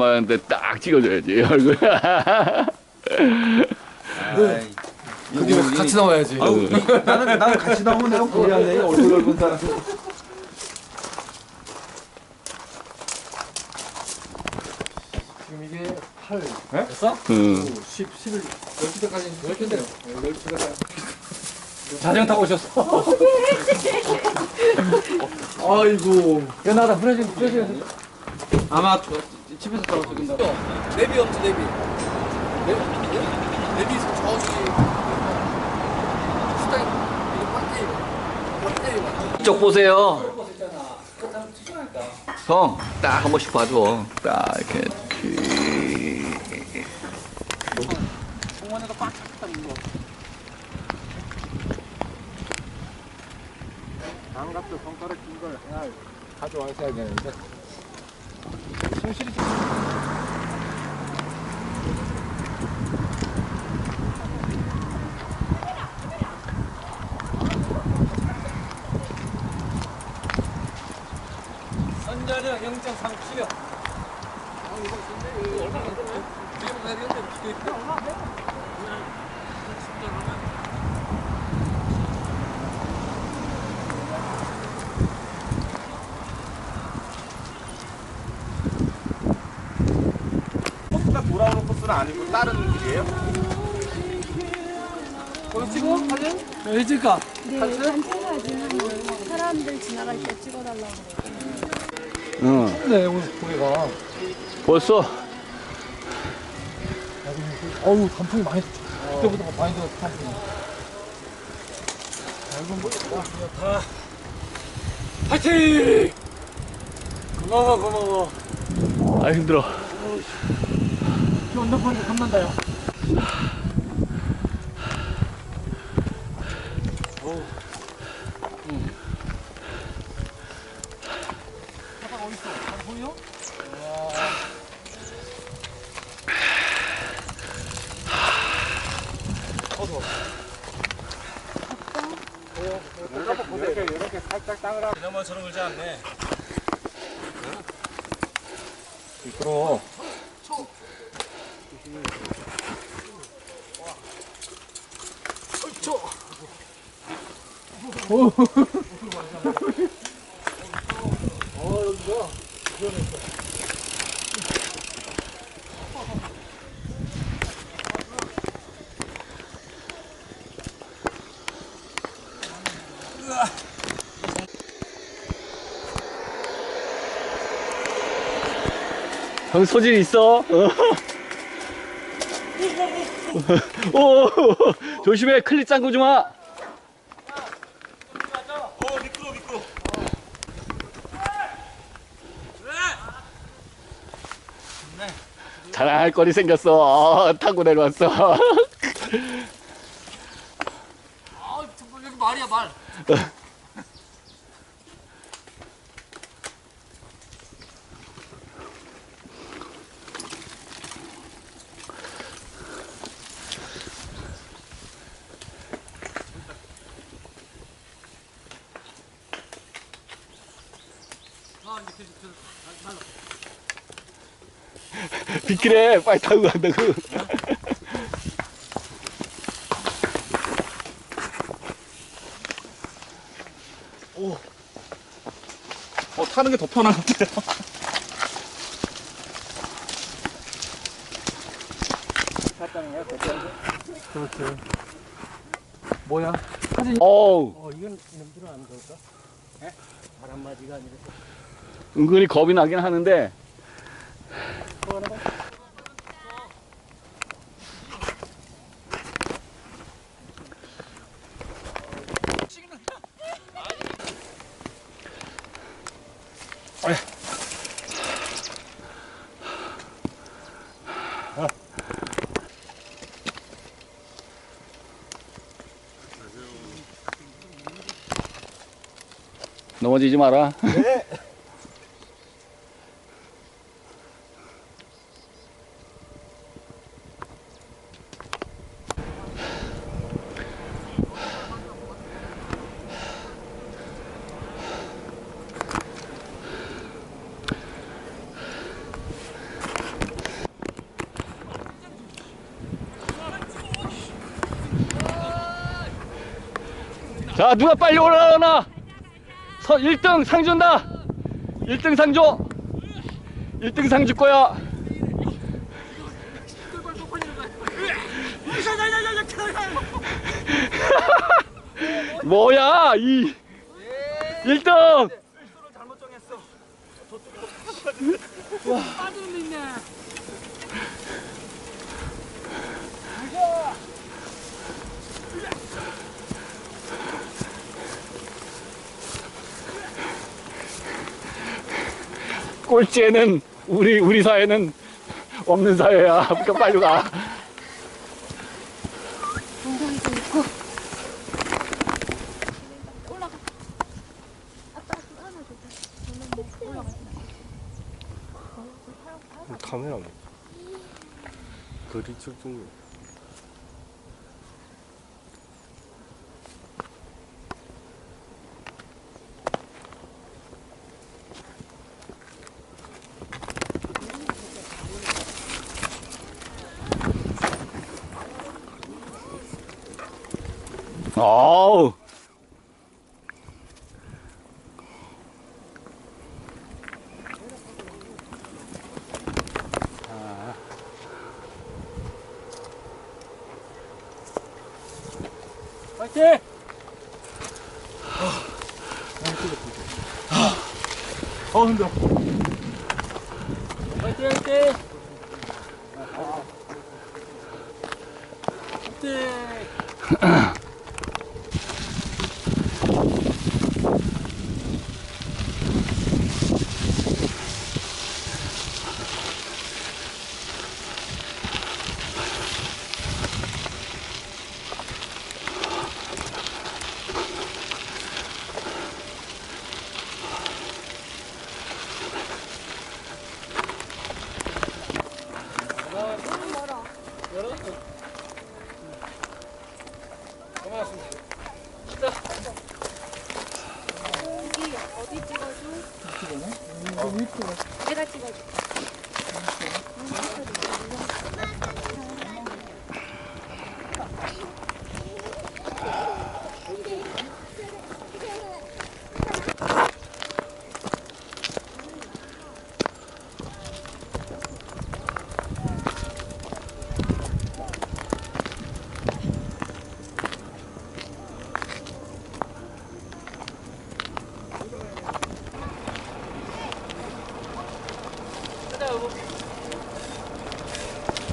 엄마한테 딱 찍어줘야지 얼굴. 그게 같이 나와야지. 나는 나는 같이 나오면 내가 불리하네 얼굴 얼굴 사람. 지금 이게 8 네? 됐어? 응. 10, 11, 12대까지 10대인데요. 12대까지. 자전 타고 오셨어. 아이고. 야, 나다 후레진, 후레진. 아마 집에서 따라서 된다. 내비 없지, 내비. 내비, 내비 저기. 이쪽 보세요. 형, 딱 한 번씩 봐줘. 딱 이렇게. 성원에가 꽉 찼다는 거. 장갑도 손가락 긴걸 하나 가져와서 해야 되는데. 손실이 좀. 선자는 0.3kg. 이거 얼마 안 되네. 뒤에 가야 되는데 뒤에 있다. 코스가 코스는 아니고 다른 길이에요? 거기 찍어? 사진? 왜 찍을까? 네, 단체사진 사람들 지나갈 때 찍어달라고 그래요. 응. 네, 오늘 거기가. 벌써 어우, 단풍이 많이, 그때보다 더 많이 들었어, 단풍이. 아이고, 뭐, 야, 다. 파이팅! 고마워, 고마워. 아 힘들어. 비 언덕판에 겁난다, 야. 바닥 어딨어? 바닥 보여? 이렇게 이렇게 살짝 땅을 하고. 그나마 저런 걸지 않네. 미끄러. 형 소질 있어. 어. 오, 조심해 클립 잠그지 마. 자랑할 거리 생겼어. 어, 타고 내려왔어. 아, 여기 말이야, 말. 아, 이제 계속, 계속, 달- 비키래 빨리 타고 간다고. 어 타는 게 더 편한 것 같아요. 그렇지. 뭐야? 사진. 어우, 어, 이건 냄새를 안 넣을까? 에? 바람맞이가 아니라. 은근히 겁이 나긴 하는데 넘어지지 마라. 네. 자, 누가 빨리 올라가나? 서 1등 상 준다. 1등 상 줘. 1등 상줄 거야. 뭐야, 이 1등. 꼴찌에는 우리 우리 사회는 없는 사회야. 그러니까 빨리 가. 카메라 거리 측정 아우. 파이팅! 어 힘들어 파이팅 파이팅 파 이팅 여기 어디 찍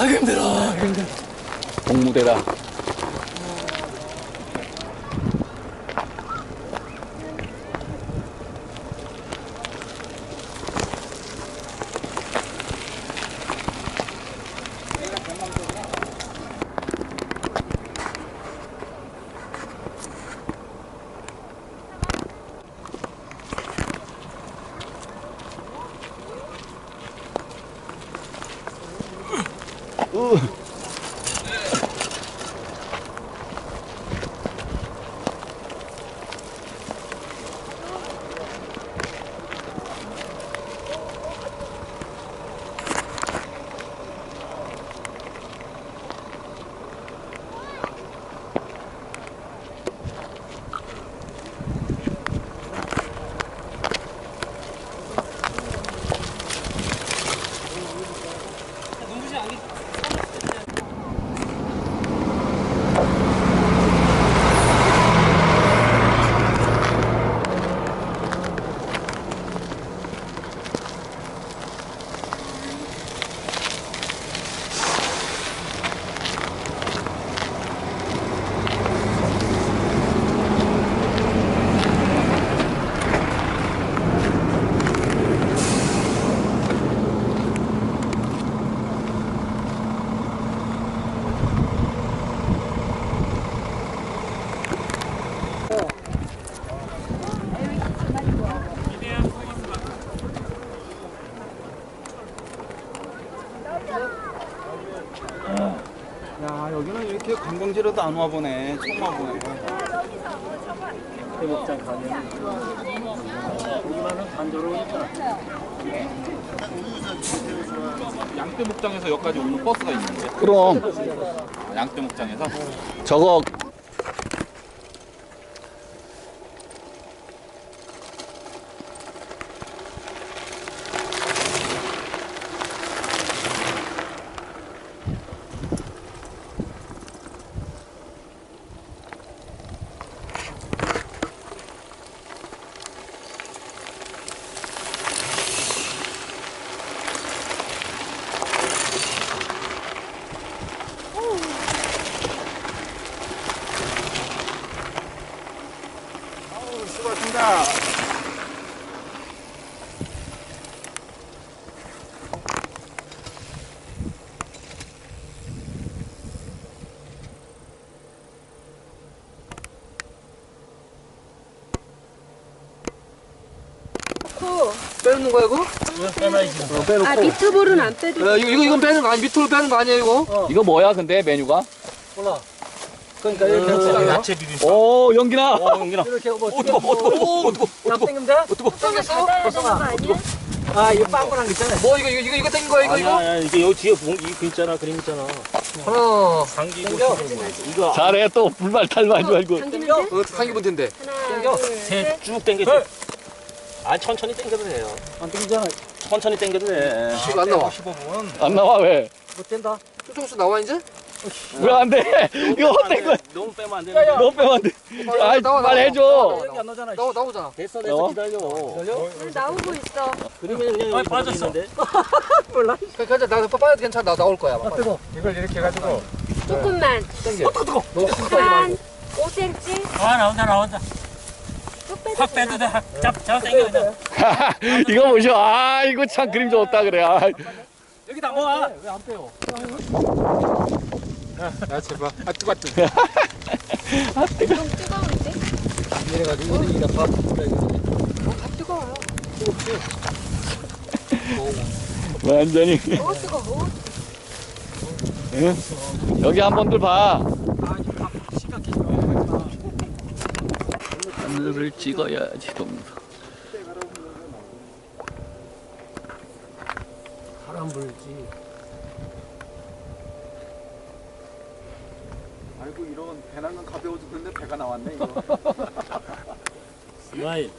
어줘? 내가 찍어줘. 공무대다. 관광지로도 안 와보네. 처음 와보네. 해먹장 가면 여기만은 단조로우니까 양떼 목장에서 여기까지 오는 버스가 있는데. 그럼 양떼 목장에서. 저거 빼는 거야 이거? 어, 빼놓고 아 미트볼은 안 빼도 야, 이거 이거 이건 빼는 거 아니 밑으로 빼는 거 아니야 이거? 이거 뭐야 근데 메뉴가? 몰라. 그러니까 이렇게 야채 비빔밥. 오 연기나 영기나. 이렇게 뭐 어떡해 어떡해 땀 땡기면 돼? 땡겼어? 받아야 되는 거 아니야? 아 이거 빵꾸난 거 있잖아. 뭐 이거 이거 이거, 이거 땡긴 거야 이거 이거? 아니야, 이게 여기 뒤에 봉, 이거 있잖아, 그림 있잖아. 하나. 당기고 땡겨. 이거 잘해 또 불말 탈만 말고 당기면 땡겨? 돼? 어, 상기분 텐데. 하나 땡겨. 둘셋 쭉 당겨. 아, 천천히 당겨도 돼요. 안 땡기잖아. 천천히 당겨도 돼. 이거 안 나와. 15분. 안 나와 왜? 못 된다. 수송수 나와 이제? 왜 안 돼? 이거 헛된 거야 너무 빼면 안 되는데. 너 빼면 안 돼. 아이 나와, 나와, 빨리 해줘 여기 안 나오잖아. 나오 나오잖아. 됐어, 나와? 됐어, 기다려. 오늘 나오고 있어 그러면 그냥 여기 빠졌어. 몰라. 그러니까 나 빠빠도 괜찮아. 나 나올 거야. 아 뜨거. 이걸 이렇게 해가지고 조금만 땡겨. 너무 크게 하지 한 말고. 5cm 아, 나온다, 나온다. 또 빼도 확 빼도 돼. 확 잡, 잡아 당겨 그냥. 이거 보셔 아 이거 참 그림 좋다 그래 아, 여기 나와. 왜안 빼요? 야 제발 아 뜨거 뜨거 좀 뜨거운데? 이래가지고 이거 이거 봐. 다 뜨거워요 완전히 뭐 뜨거워 응? 여기 한 번들 봐 하늘을 찍어야지 동서 바람 불지. 아이고 이런 배낭은 가벼워 죽는데 배가 나왔네 이거. 스마일.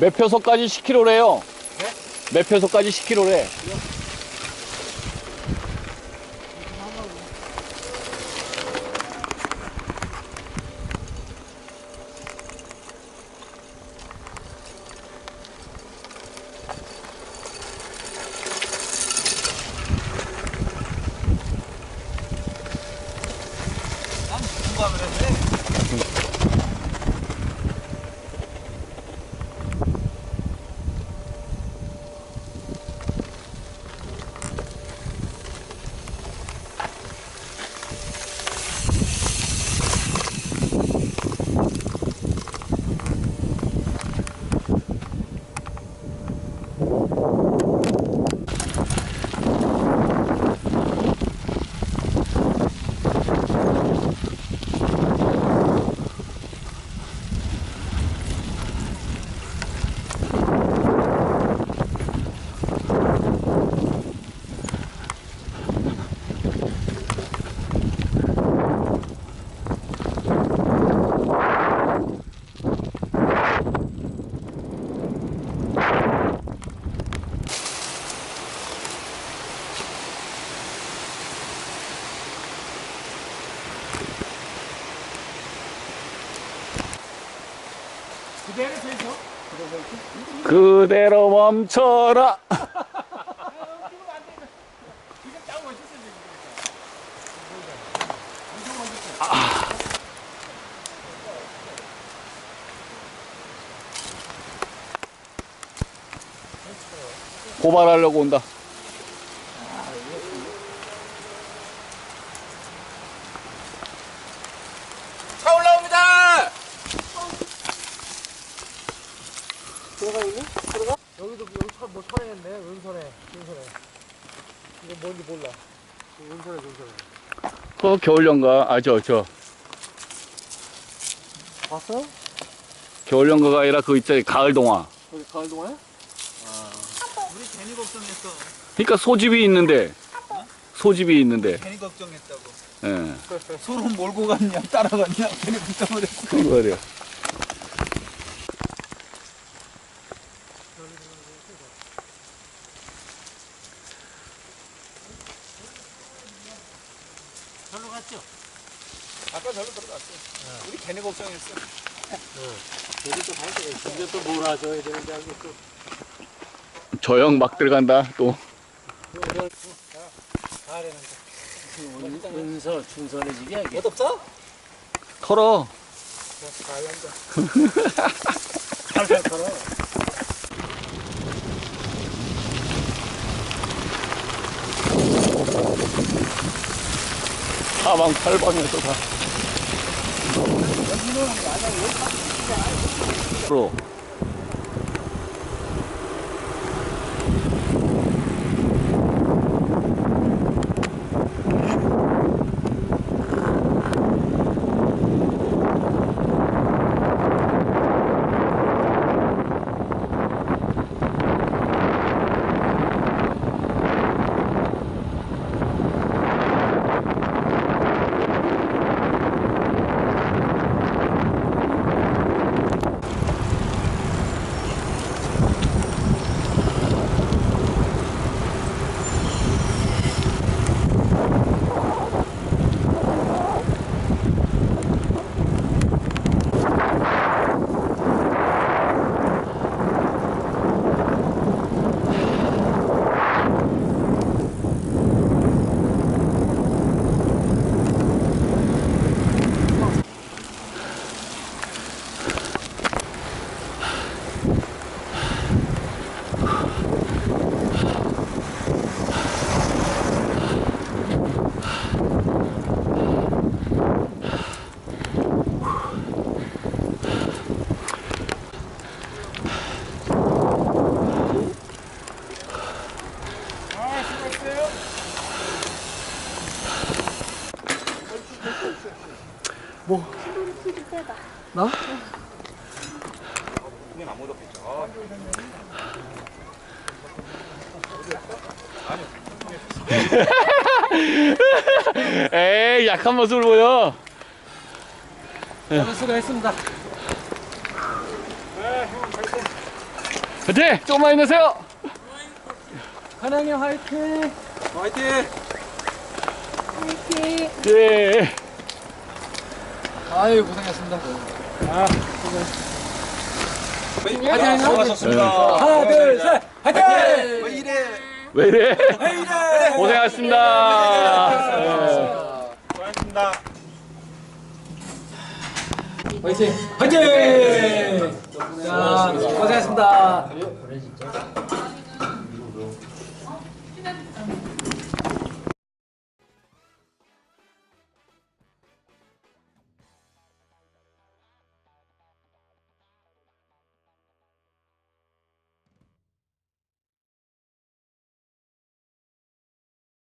매표소까지 10km래요. 매표소까지 10km래. 그 그대로 멈춰라. 고발하려고 온다. 겨울연가, 아, 저, 저, 봤어? 겨울연가가 아니라 그 있잖아요. 가을 동화. 거기 가을 동안에? 우리 괜히 걱정했어. 그러니까 소집이 있는데, 소집이 있는데, 괜히 걱정했다고. 예. 소로 몰고 갔냐 따라갔냐 괜히 걱정을 했어. 그거 말이야. 절로 갔죠? 아까 절로 들어갔어. 우리 괜히 걱정했어. 몰아줘야 되는데 하고 또. 저형 막 들어간다, 또. 은서 집이야 이게. 없어? 털어. 살살 털어. 사방 팔방에서 다. 프로. 에이, 약한 모습을 보여. 저는 수고했습니다 화이팅! 조금만 힘내세요! 한양이 화이팅 화이팅. 화이팅. 예. 아유 고생했습니다 화이팅. 수고하셨습니다. 하나 둘 셋 화이팅! 왜 이래? 왜 이래? 고생하셨습니다. 수고하셨습니다. 화이팅! 화이팅! 자, 고생했습니다.